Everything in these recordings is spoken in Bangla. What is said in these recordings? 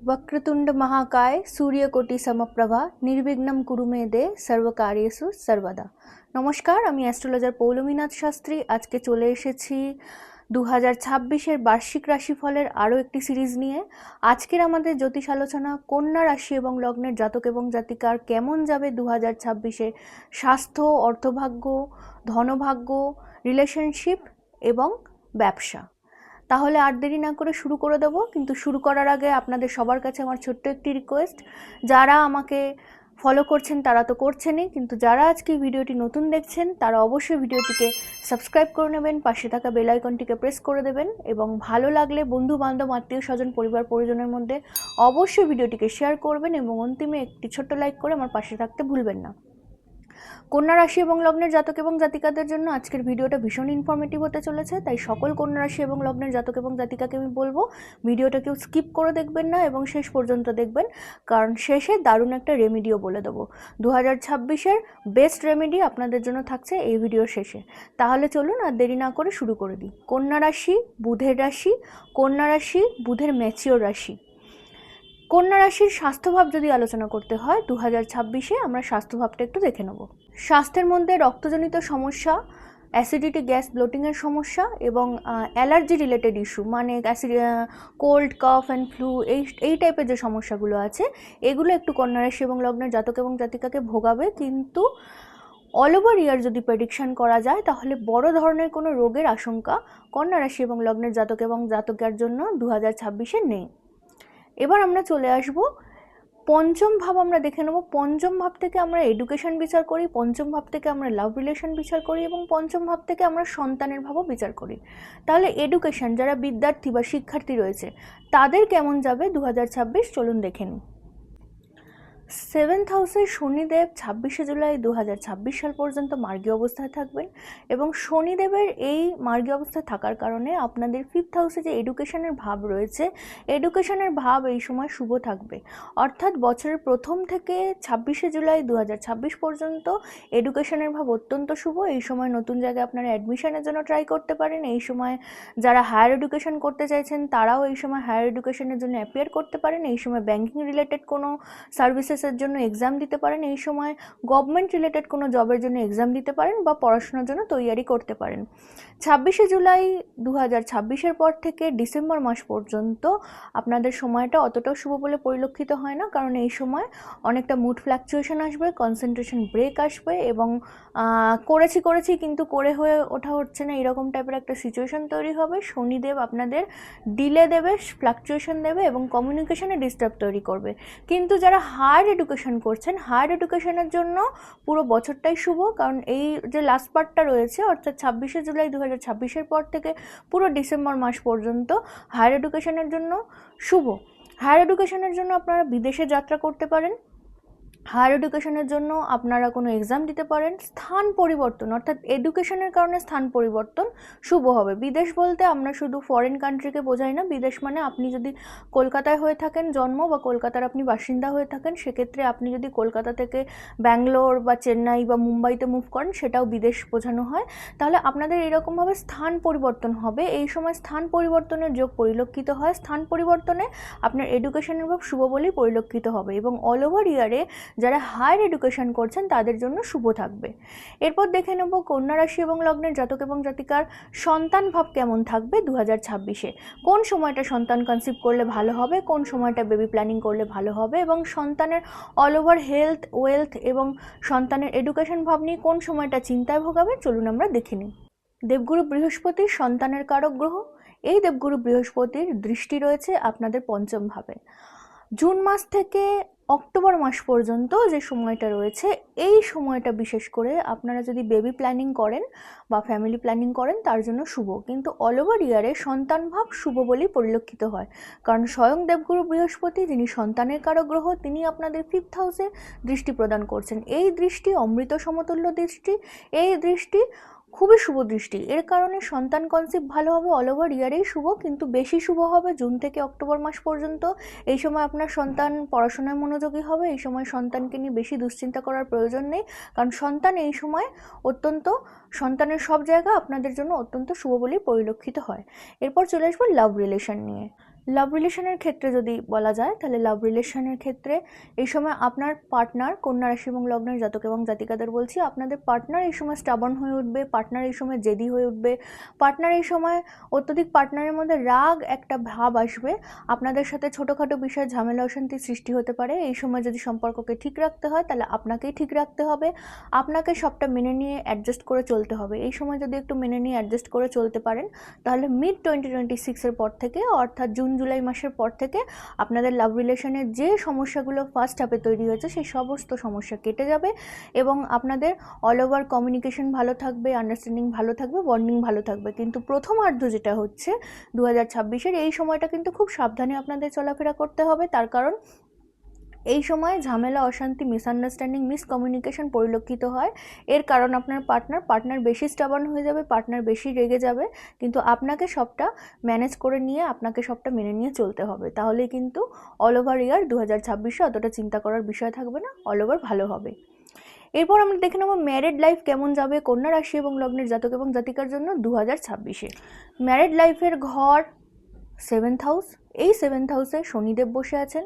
वक्रतुंड महाकाय সূর্যকোটি সমপ্রভা নির্বিঘ্নম কুরু মে দে সর্বকার্যেষু সর্বদা নমস্কার আমি অ্যাস্ট্রোলজার পৌলমীনাথ শাস্ত্রী আজকে চলে এসেছি দু হাজার ছাব্বিশের বার্ষিক রাশিফলের আরও একটি সিরিজ নিয়ে আজকের আমাদের জ্যোতিষ আলোচনা কন্যা রাশি এবং লগ্নের জাতক এবং জাতিকার কেমন যাবে দু হাজার ছাব্বিশে স্বাস্থ্য অর্থভাগ্য ধনভাগ্য রিলেশনশিপ এবং ব্যবসা তাহলে আর দেরি না করে শুরু করে দেব। কিন্তু শুরু করার আগে আপনাদের সবার কাছে আমার ছোট্ট একটি রিকোয়েস্ট যারা আমাকে ফলো করছেন তারা তো করছেনই, কিন্তু যারা আজকে ভিডিওটি নতুন দেখছেন, তারা অবশ্যই ভিডিওটিকে সাবস্ক্রাইব করে নেবেন, পাশে থাকা বেল আইকনটিকে প্রেস করে দেবেন এবং ভালো লাগলে বন্ধু বান্ধব আত্মীয় স্বজন পরিবার পরিজনের মধ্যে অবশ্যই ভিডিওটিকে শেয়ার করবেন এবং অন্তিমে একটি ছোট্ট লাইক করে আমার পাশে থাকতে ভুলবেন না। কন্যা রাশি এবং লগ্নের জাতক এবং জাতিকাদের জন্য আজকের ভিডিওটা ভীষণ ইনফরমেটিভ হতে চলেছে, তাই সকল কন্যা রাশি এবং লগ্নের জাতক এবং জাতিকাকে আমি বলব, ভিডিওটা কেউ স্কিপ করে দেখবেন না এবং শেষ পর্যন্ত দেখবেন, কারণ শেষে দারুণ একটা রেমিডিও বলে দেবো। দু হাজার ছাব্বিশের বেস্ট রেমেডি আপনাদের জন্য থাকছে এই ভিডিওর শেষে। তাহলে চলুন আর দেরি না করে শুরু করে দিই। কন্যা রাশি, বুধের রাশি, কন্যা রাশি, বুধের ম্যাচিওর রাশি। কন্যা রাশির স্বাস্থ্যভাব যদি আলোচনা করতে হয় দু হাজার ছাব্বিশে আমরা স্বাস্থ্যভাবটা একটু দেখে নেব। স্বাস্থ্যের মধ্যে রক্তজনিত সমস্যা অ্যাসিডিটি গ্যাস ব্লোটিংয়ের সমস্যা এবং অ্যালার্জি রিলেটেড ইস্যু মানে acid cold cough and flu এই এই টাইপের যে সমস্যাগুলো আছে, এগুলো একটু কন্যা রাশি এবং লগ্নের জাতক এবং জাতিকাকে ভোগাবে। কিন্তু অল ওভার ইয়ার যদি প্রেডিকশন করা যায়, তাহলে বড় ধরনের কোনো রোগের আশঙ্কা কন্যা রাশি এবং লগ্নের জাতক এবং জাতকের জন্য দু হাজার ছাব্বিশে নেই। এবার আমরা চলে আসব। পঞ্চম ভাব আমরা দেখে নেব। পঞ্চম ভাব থেকে আমরা এডুকেশন বিচার করি, পঞ্চম ভাব থেকে আমরা লাভ রিলেশন বিচার করি এবং পঞ্চম ভাব থেকে আমরা সন্তানের ভাবও বিচার করি। তাহলে এডুকেশন যারা বিদ্যার্থী বা শিক্ষার্থী রয়েছে, তাদের কেমন যাবে? দু হাজার ছাব্বিশ, চলুন দেখে নিই। সেভেন্থ হাউসে শনিদেব ছাব্বিশে জুলাই দু হাজার ছাব্বিশ সাল পর্যন্ত মার্গী অবস্থায় থাকবেন এবং শনিদেবের এই মার্গী অবস্থায় থাকার কারণে আপনাদের ফিফথ হাউসে যে এডুকেশনের ভাব রয়েছে এডুকেশনের ভাব এই সময় শুভ থাকবে। অর্থাৎ বছরের প্রথম থেকে ছাব্বিশে জুলাই দু হাজার ছাব্বিশ পর্যন্ত এডুকেশনের ভাব অত্যন্ত শুভ। এই সময় নতুন জায়গায় আপনারা অ্যাডমিশনের জন্য ট্রাই করতে পারেন। এই সময় যারা হায়ার এডুকেশন করতে চাইছেন, তারাও এই সময় হায়ার এডুকেশনের জন্য অ্যাপিয়ার করতে পারেন। এই সময় ব্যাঙ্কিং রিলেটেড কোনো সার্ভিসেস সার্ভিসেসের জন্য এক্সাম দিতে পারেন। এই সময় গভর্নমেন্ট রিলেটেড কোনো জবের জন্য এক্সাম দিতে পারেন বা পড়াশোনার জন্য তৈয়ারি করতে পারেন। ছাব্বিশে জুলাই দু হাজার ছাব্বিশের পর থেকে ডিসেম্বর মাস পর্যন্ত আপনাদের সময়টা অতটাও শুভ বলে পরিলক্ষিত হয় না। কারণ এই সময় অনেকটা মুড ফ্ল্যাকচুয়েশন আসবে কনসেন্ট্রেশন ব্রেক আসবে এবং করেছি করেছি কিন্তু করে হয়ে ওঠা হচ্ছে না। এরকম টাইপের একটা সিচুয়েশন তৈরি হবে। শনিদেব আপনাদের ডিলে দেবে ফ্ল্যাকচুয়েশন দেবে এবং কমিউনিকেশনে ডিস্টার্ব তৈরি করবে। কিন্তু যারা হায়ার এডুকেশন করছেন হায়ার এডুকেশনের জন্য পুরো বছরটাই শুভ, কারণ এই যে লাস্ট পার্টটা রয়েছে, অর্থাৎ ছাব্বিশে জুলাই দু হাজার ছাব্বিশের পর থেকে পুরো ডিসেম্বর মাস পর্যন্ত হায়ার এডুকেশনের জন্য শুভ। হায়ার এডুকেশনের জন্য আপনারা বিদেশে যাত্রা করতে পারেন হায়ার এডুকেশনের জন্য আপনারা কোনো এক্সাম দিতে পারেন। স্থান পরিবর্তন, অর্থাৎ এডুকেশনের কারণে স্থান পরিবর্তন শুভ হবে। বিদেশ বলতে আমরা শুধু ফরেন কান্ট্রিকে বোঝাই না, বিদেশ মানে আপনি যদি কলকাতায় হয়ে থাকেন জন্ম বা কলকাতার আপনি বাসিন্দা হয়ে থাকেন, সেক্ষেত্রে আপনি যদি কলকাতা থেকে ব্যাঙ্গালোর বা চেন্নাই বা মুম্বাইতে মুভ করেন, সেটাও বিদেশ বোঝানো হয়। তাহলে আপনাদের এরকমভাবে স্থান পরিবর্তন হবে। এই সময় স্থান পরিবর্তনের যোগ পরিলক্ষিত হয়। স্থান পরিবর্তনে আপনার এডুকেশনের ভাব শুভ বলেই পরিলক্ষিত হবে এবং অল ওভার ইয়ারে যারা হায়ার এডুকেশন করছেন, তাদের জন্য শুভ থাকবে। এরপর দেখে নেব কন্যা রাশি এবং লগ্নের জাতক এবং জাতিকার সন্তান ভাব কেমন থাকবে দু হাজার ছাব্বিশে। কোন সময়টা সন্তান কনসিভ করলে ভালো হবে, কোন সময়টা বেবি প্ল্যানিং করলে ভালো হবে এবং সন্তানের অল ওভার হেলথ ওয়েলথ এবং সন্তানের এডুকেশন ভাব নিয়ে কোন সময়টা চিন্তায় ভোগাবে, চলুন আমরা দেখে নিই। দেবগুরু বৃহস্পতি সন্তানের কারক গ্রহ। এই দেবগুরু বৃহস্পতির দৃষ্টি রয়েছে আপনাদের পঞ্চম ভাবে। জুন মাস থেকে অক্টোবর মাস পর্যন্ত যে সময়টা রয়েছে, এই সময়টা বিশেষ করে আপনারা যদি বেবি প্ল্যানিং করেন বা ফ্যামিলি প্ল্যানিং করেন, তার জন্য শুভ। কিন্তু অল ওভার ইয়ারে সন্তান ভাব শুভ বলেই পরিলক্ষিত হয়। কারণ স্বয়ং দেবগুরু বৃহস্পতি, যিনি সন্তানের কারক গ্রহ, তিনি আপনাদের ফিফথ হাউসে দৃষ্টি প্রদান করছেন। এই দৃষ্টি অমৃত সমতুল্য দৃষ্টি, এই দৃষ্টি খুবই শুভ দৃষ্টি। এর কারণে সন্তান কনসেপ্ট ভালো হবে অল ওভার ইয়ারেই শুভ, কিন্তু বেশি শুভ হবে জুন থেকে অক্টোবর মাস পর্যন্ত। এই সময় আপনার সন্তান পড়াশোনায় মনোযোগী হবে, এই সময় সন্তানকে নিয়ে বেশি দুশ্চিন্তা করার প্রয়োজন নেই। কারণ সন্তান এই সময় অত্যন্ত, সন্তানের সব জায়গা আপনাদের জন্য অত্যন্ত শুভ বলেই পরিলক্ষিত হয়। এরপর চলে আসব লাভ রিলেশন নিয়ে। লাভ রিলেশনের ক্ষেত্রে যদি বলা যায়, তাহলে লাভ রিলেশনের ক্ষেত্রে এই সময় আপনার পার্টনার কন্যা রাশি এবং লগ্নের জাতক এবং জাতিকাদের বলছি, আপনাদের পার্টনার এই সময় স্টাবন হয়ে উঠবে পার্টনার এই সময় জেদি হয়ে উঠবে পার্টনার এই সময় অত্যধিক পার্টনারের মধ্যে রাগ একটা ভাব আসবে, আপনাদের সাথে ছোটোখাটো বিষয়ে, ঝামেলা, অশান্তি সৃষ্টি হতে পারে, এই সময় যদি সম্পর্ককে ঠিক রাখতে হয়, তাহলে আপনাকেই ঠিক রাখতে হবে, আপনাকে সবটা মেনে নিয়ে অ্যাডজাস্ট করে চলতে হবে, এই সময় যদি একটু মেনে নিয়ে অ্যাডজাস্ট করে চলতে পারেন, তাহলে মিড টোয়েন্টি টোয়েন্টি সিক্সের পর থেকে, অর্থাৎ জুন জুলাই মাসের পর থেকে আপনাদের লাভ রিলেশনের যে সমস্যাগুলো ফার্স্ট হাফে তৈরি হয়েছে, সেই সমস্ত সমস্যা কেটে যাবে এবং আপনাদের অল ওভার কমিউনিকেশন ভালো থাকবে আন্ডারস্ট্যান্ডিং ভালো থাকবে বন্ডিং ভালো থাকবে। কিন্তু প্রথম প্রথমার্ধ যেটা হচ্ছে দু হাজার এই সময়টা কিন্তু খুব সাবধানে আপনাদের চলাফেরা করতে হবে। তার কারণ এই সময় ঝামেলা, অশান্তি মিসআন্ডারস্ট্যান্ডিং মিসকমিউনিকেশন পরিলক্ষিত হয়। এর কারণ আপনার পার্টনার পার্টনার বেশি স্টাবার্ন হয়ে যাবে পার্টনার বেশি রেগে যাবে। কিন্তু আপনাকে সবটা ম্যানেজ করে নিয়ে, আপনাকে সবটা মেনে নিয়ে চলতে হবে। তাহলেই কিন্তু অল ওভার ইয়ার দু হাজার ছাব্বিশে অতটা চিন্তা করার বিষয় থাকবে না অল ওভার ভালো হবে। এরপর আমরা দেখে নেব ম্যারেড লাইফ কেমন যাবে কন্যা রাশি এবং লগ্নের জাতক এবং জাতিকার জন্য দু হাজার ছাব্বিশে ম্যারেড লাইফের ঘর সেভেন্থ হাউস এই সেভেন্থ হাউসে শনিদেব বসে আছেন।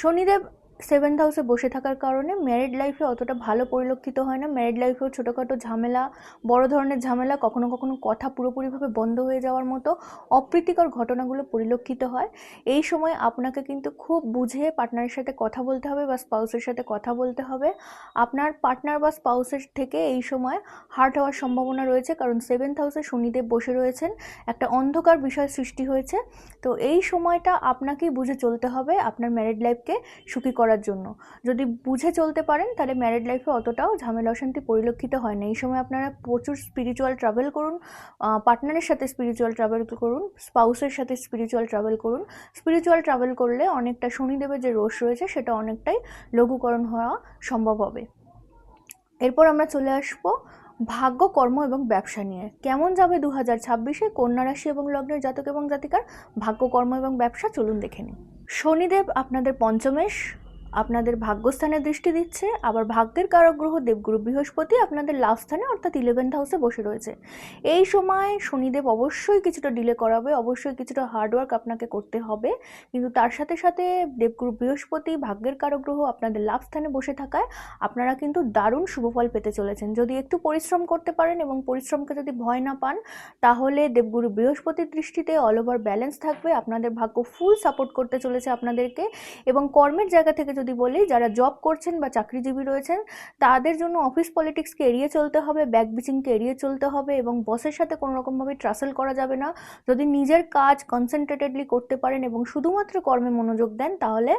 শনিদেব সেভেন্থ হাউসে বসে থাকার কারণে ম্যারিড লাইফে অতটা ভালো পরিলক্ষিত হয় না। ম্যারিড লাইফেও ছোটোখাটো ঝামেলা, বড় ধরনের ঝামেলা, কখনো কখনো কথা পুরোপুরিভাবে বন্ধ হয়ে যাওয়ার মতো অপ্রীতিকর ঘটনাগুলো পরিলক্ষিত হয়। এই সময় আপনাকে কিন্তু খুব বুঝে পার্টনারের সাথে কথা বলতে হবে বা স্পাউসের সাথে কথা বলতে হবে। আপনার পার্টনার বা স্পাউসের থেকে এই সময় হার্ট হওয়ার সম্ভাবনা রয়েছে, কারণ সেভেন্থ হাউসে শনিদেব বসে রয়েছেন। একটা অন্ধকার বিষয় সৃষ্টি হয়েছে। তো এই সময়টা আপনাকেই বুঝে চলতে হবে আপনার ম্যারিড লাইফকে সুখী করার জন্য। যদি বুঝে চলতে পারেন, তাহলে ম্যারিড লাইফে অতটাও ঝামেলা অশান্তি পরিলক্ষিত হয় না। এই সময় আপনারা প্রচুর স্পিরিচুয়াল ট্রাভেল করুন পার্টনারের সাথে স্পিরিচুয়াল ট্রাভেল করুন স্পাউসের সাথে স্পিরিচুয়াল ট্রাভেল করুন। স্পিরিচুয়াল ট্রাভেল করলে অনেকটা শনিদেবের যে রোষ রয়েছে, সেটা অনেকটাই লঘুকরণ হওয়া সম্ভব হবে। এরপর আমরা চলে আসব ভাগ্য, কর্ম এবং ব্যবসা নিয়ে। কেমন যাবে দু হাজার ছাব্বিশে? কন্যা রাশি এবং লগ্নের জাতক এবং জাতিকার ভাগ্য, কর্ম এবং ব্যবসা চলুন দেখে নিন শনিদেব আপনাদের পঞ্চমেশ। আপনাদের ভাগ্যস্থানে দৃষ্টি দিচ্ছে, আবার ভাগ্যের কারক গ্রহ দেবগুরু বৃহস্পতি আপনাদের লাভ স্থানে অর্থাৎ ইলেভেন্থ হাউসে বসে রয়েছে। এই সময় শনিদেব অবশ্যই কিছুটা ডিলে করাবে, অবশ্যই কিছুটা হার্ডওয়ার্ক আপনাকে করতে হবে, কিন্তু তার সাথে সাথে দেবগুরু বৃহস্পতি ভাগ্যের কারক গ্রহ আপনাদের লাভ স্থানে বসে থাকায় আপনারা কিন্তু দারুণ শুভফল পেতে চলেছেন। যদি একটু পরিশ্রম করতে পারেন এবং পরিশ্রমকে যদি ভয় না পান, তাহলে দেবগুরু বৃহস্পতির দৃষ্টিতে অল ওভার ব্যালেন্স থাকবে, আপনাদের ভাগ্য ফুল সাপোর্ট করতে চলেছে আপনাদেরকে এবং কর্মের জায়গা থেকে যদি বলি, যারা জব করছেন বা চাকরিজীবী রয়েছেন, তাদের জন্য অফিস পলিটিক্সকে এড়িয়ে চলতে হবে ব্যাক বিচিংকে এড়িয়ে চলতে হবে এবং বসের সাথে কোনো রকমভাবে ট্রাসেল করা যাবে না। যদি নিজের কাজ কনসেন্ট্রেটেডলি করতে পারেন এবং শুধুমাত্র কর্মে মনোযোগ দেন, তাহলে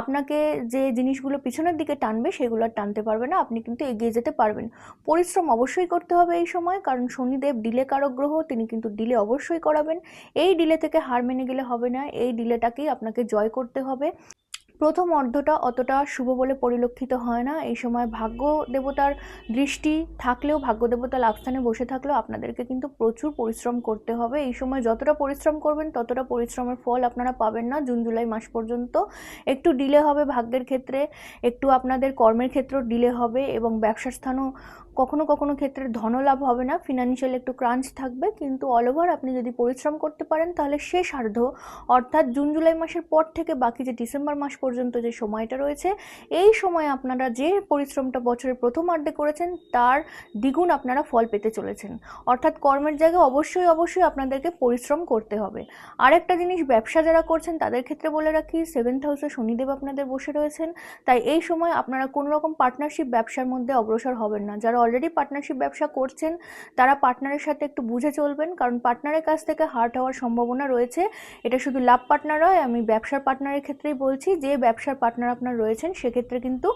আপনাকে যে জিনিসগুলো পিছনের দিকে টানবে, সেগুলো আর টানতে পারবে না, আপনি কিন্তু এগিয়ে যেতে পারবেন। পরিশ্রম অবশ্যই করতে হবে এই সময়, কারণ শনিদেব ডিলে কারক গ্রহ, তিনি কিন্তু ডিলে অবশ্যই করাবেন। এই ডিলে থেকে হার মেনে গেলে হবে না, এই ডিলেটাকেই আপনাকে জয় করতে হবে। প্রথম অর্ধটা অতটা শুভ বলে পরিলক্ষিত হয় না। এই সময় ভাগ্য দেবতার দৃষ্টি থাকলেও, ভাগ্য দেবতা লাভস্থানে বসে থাকলেও আপনাদেরকে কিন্তু প্রচুর পরিশ্রম করতে হবে। এই সময় যতটা পরিশ্রম করবেন, ততটা পরিশ্রমের ফল আপনারা পাবেন না। জুন, জুলাই মাস পর্যন্ত একটু ডিলে হবে ভাগ্যের ক্ষেত্রে, একটু আপনাদের কর্মের ক্ষেত্রেও ডিলে হবে এবং ব্যবসার স্থানও কখনো কখনো ক্ষেত্রে ধনলাভ হবে না। ফিনান্সিয়াল একটু ক্রাঞ্চ থাকবে, কিন্তু অল ওভার আপনি যদি পরিশ্রম করতে পারেন, তাহলে শেষার্ধ অর্থাৎ জুন, জুলাই মাসের পর থেকে বাকি যে ডিসেম্বর মাস পর্যন্ত যে সময়টা রয়েছে, এই সময় আপনারা যে পরিশ্রমটা বছরের প্রথমার্ধে করেছেন, তার দ্বিগুণ আপনারা ফল পেতে চলেছেন। অর্থাৎ কর্মের জায়গায় অবশ্যই অবশ্যই আপনাদেরকে পরিশ্রম করতে হবে। আরেকটা জিনিস, ব্যবসা যারা করছেন, তাদের ক্ষেত্রে বলে রাখি সেভেন্থ হাউসে শনিদেব আপনাদের বসে রয়েছেন। তাই এই সময় আপনারা কোনো রকম পার্টনারশিপ ব্যবসার মধ্যে অগ্রসর হবেন না। যারা অলরেডি পার্টনারশিপ ব্যবসা করছেন, তারা পার্টনারের সাথে একটু বুঝে চলবেন, কারণ পার্টনারের কাছ থেকে হার্ট হওয়ার সম্ভাবনা রয়েছে। এটা শুধু লাভ পার্টনার হয় আমি ব্যবসার পার্টনারের ক্ষেত্রেই বলছি, যে ব্যবসার পার্টনার আপনার রয়েছেন সেক্ষেত্রে কিন্তু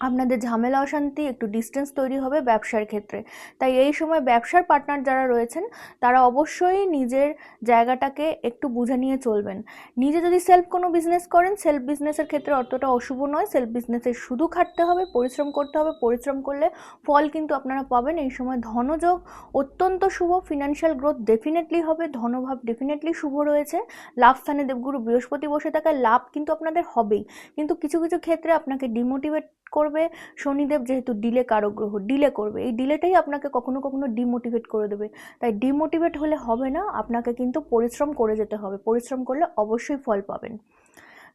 আপনাদের ঝামেলা, অশান্তি, একটু ডিস্টেন্স তৈরি হবে ব্যবসার ক্ষেত্রে। তাই এই সময় ব্যবসার পার্টনার যারা রয়েছেন, তারা অবশ্যই নিজের জায়গাটাকে একটু বুঝে নিয়ে চলবেন। নিজে যদি সেলফ কোনো বিজনেস করেন সেলফ বিজনেসের ক্ষেত্রে অতটা অশুভ নয়। সেলফ বিজনেসে শুধু খাটতে হবে, পরিশ্রম করতে হবে। পরিশ্রম করলে ফল কিন্তু আপনারা পাবেন। এই সময় ধনযোগ অত্যন্ত শুভ। ফিনান্সিয়াল গ্রোথ ডেফিনেটলি হবে। ধনভাব ডেফিনেটলি শুভ রয়েছে। লাভ স্থানে দেবগুরু বৃহস্পতি বসে থাকায় লাভ কিন্তু আপনাদের হবেই। কিন্তু কিছু কিছু ক্ষেত্রে আপনাকে ডিমোটিভেট করবে করবে, শনিদেব যেহেতু ডিলে কারক গ্রহ ডিলে করবে। এই ডিলেটাই আপনাকে কখনো কখনো ডিমোটিভেট করে দেবে। তাই ডিমোটিভেট হলে হবে না, আপনাকে কিন্তু পরিশ্রম করে যেতে হবে। পরিশ্রম করলে অবশ্যই ফল পাবেন।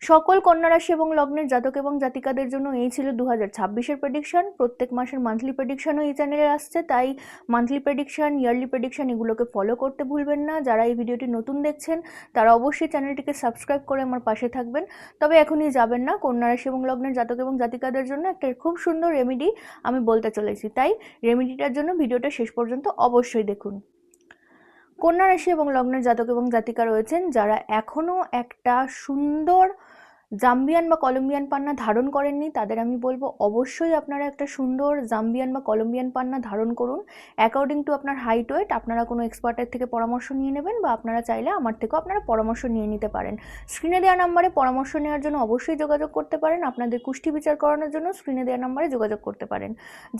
সকল কন্যা রাশি এবং লগ্নের জাতক এবং জাতিকাদের জন্য এই ছিল দু হাজার ছাব্বিশের প্রেডিকশন প্রত্যেক মাসের মান্থলি প্রেডিকশনও এই চ্যানেলে আসছে, তাই মান্থলি প্রেডিকশন ইয়ারলি প্রেডিকশন এগুলোকে ফলো করতে ভুলবেন না। যারা এই ভিডিওটি নতুন দেখছেন, তারা অবশ্যই চ্যানেলটিকে সাবস্ক্রাইব করে আমার পাশে থাকবেন। তবে এখনই যাবেন না, কন্যা রাশি এবং লগ্নের জাতক এবং জাতিকাদের জন্য একটা খুব সুন্দর রেমেডি আমি বলতে চলেছি। তাই রেমেডিটার জন্য ভিডিওটা শেষ পর্যন্ত অবশ্যই দেখুন। কন্যা রাশি এবং লগ্নের জাতক এবং জাতিকা রয়েছেন, যারা এখনও একটা সুন্দর জাম্বিয়ান বা কলম্বিয়ান পান্না ধারণ করেননি, তাদের আমি বলব অবশ্যই আপনারা একটা সুন্দর জাম্বিয়ান বা কলম্বিয়ান পান্না ধারণ করুন। অ্যাকর্ডিং টু আপনার হাইট ওয়েট আপনারা কোনো এক্সপার্টের থেকে পরামর্শ নিয়ে নেবেন বা আপনারা চাইলে আমার থেকেও আপনারা পরামর্শ নিয়ে নিতে পারেন। স্ক্রিনে দেওয়া নাম্বারে পরামর্শ নেওয়ার জন্য অবশ্যই যোগাযোগ করতে পারেন, আপনাদের কুষ্টি বিচার করানোর জন্য স্ক্রিনে দেওয়া নাম্বারে যোগাযোগ করতে পারেন।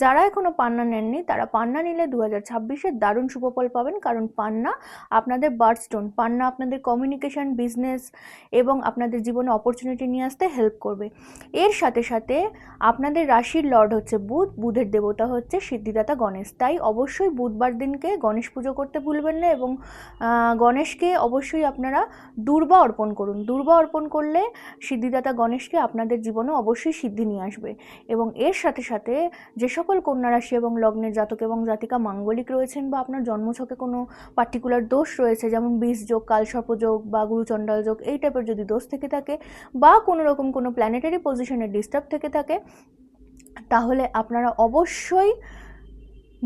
যারা এখনও পান্না নেননি, তারা পান্না নিলে দু হাজার ছাব্বিশের দারুণ শুভফল পাবেন, কারণ পান্না আপনাদের বার্থস্টোন পান্না আপনাদের কমিউনিকেশন বিজনেস এবং আপনাদের জীবনে অপরচুনিটি নিয়ে আসতে হেল্প করবে। এর সাথে সাথে আপনাদের রাশির লর্ড হচ্ছে বুধ, বুধের দেবতা হচ্ছে সিদ্ধিদাতা গণেশ। তাই অবশ্যই বুধবার দিনকে গণেশ পুজো করতে ভুলবেন না এবং গণেশকে অবশ্যই আপনারা দুর্বা অর্পণ করুন। দুর্বা অর্পণ করলে সিদ্ধিদাতা গণেশকে আপনাদের জীবনে অবশ্যই সিদ্ধি নিয়ে আসবে। এবং এর সাথে সাথে যে সকল কন্যা রাশি এবং লগ্নের জাতক এবং জাতিকা মাঙ্গলিক রয়েছেন বা আপনার জন্মছকে কোনো পার্টিকুলার দোষ রয়েছে, যেমন বীজ যোগ, কালসর্প যোগ বা গুরুচণ্ডাল যোগ, এই টাইপের যদি দোষ থেকে থাকে বা কোনো রকম কোনো প্ল্যানেটারি পজিশনে ডিস্টার্ব থেকে থাকে তাহলে আপনারা অবশ্যই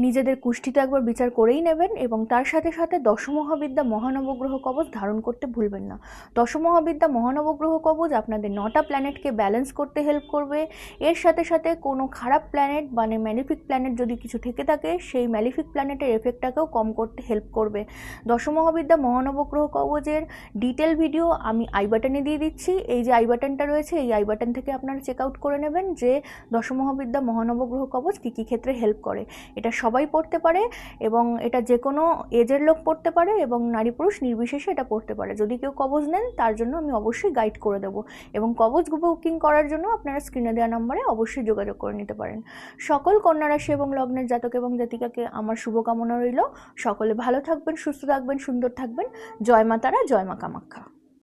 নিজেদের কুষ্ঠিতে একবার বিচার করেই নেবেন এবং তার সাথে সাথে দশমহাবিদ্যা মহানবগ্রহ কবচ ধারণ করতে ভুলবেন না। দশমহাবিদ্যা মহানবগ্রহ কবচ আপনাদের নটা প্ল্যানেটকে ব্যালেন্স করতে হেল্প করবে। এর সাথে সাথে কোনো খারাপ প্ল্যানেট মানে ম্যালিফিক প্ল্যানেট যদি কিছু থেকে থাকে, সেই ম্যালিফিক প্ল্যানেটের এফেক্টটাকেও কম করতে হেল্প করবে। দশমহাবিদ্যা মহানবগ্রহ কবচের ডিটেল ভিডিও আমি আই বাটনে দিয়ে দিচ্ছি। এই যে আই বাটনটা রয়েছে, এই আই বাটন থেকে আপনারা চেক আউট করে নেবেন যে দশমহাবিদ্যা মহানবগ্রহ কবচ কী কী ক্ষেত্রে হেল্প করে। এটা সবাই পড়তে পারে এবং এটা যে কোনো এজের লোক পড়তে পারে এবং নারী পুরুষ নির্বিশেষে এটা পড়তে পারে। যদি কেউ কবজ নেন, তার জন্য আমি অবশ্যই গাইড করে দেবো এবং কবজ বুকিং করার জন্য আপনারা স্ক্রিনে দেওয়া নম্বরে অবশ্যই যোগাযোগ করে নিতে পারেন। সকল কন্যা রাশি এবং লগ্নের জাতক এবং জাতিকাকে আমার শুভকামনা রইল। সকলে ভালো থাকবেন, সুস্থ থাকবেন, সুন্দর থাকবেন। জয় মা তারা, জয় মা কামাখ্যা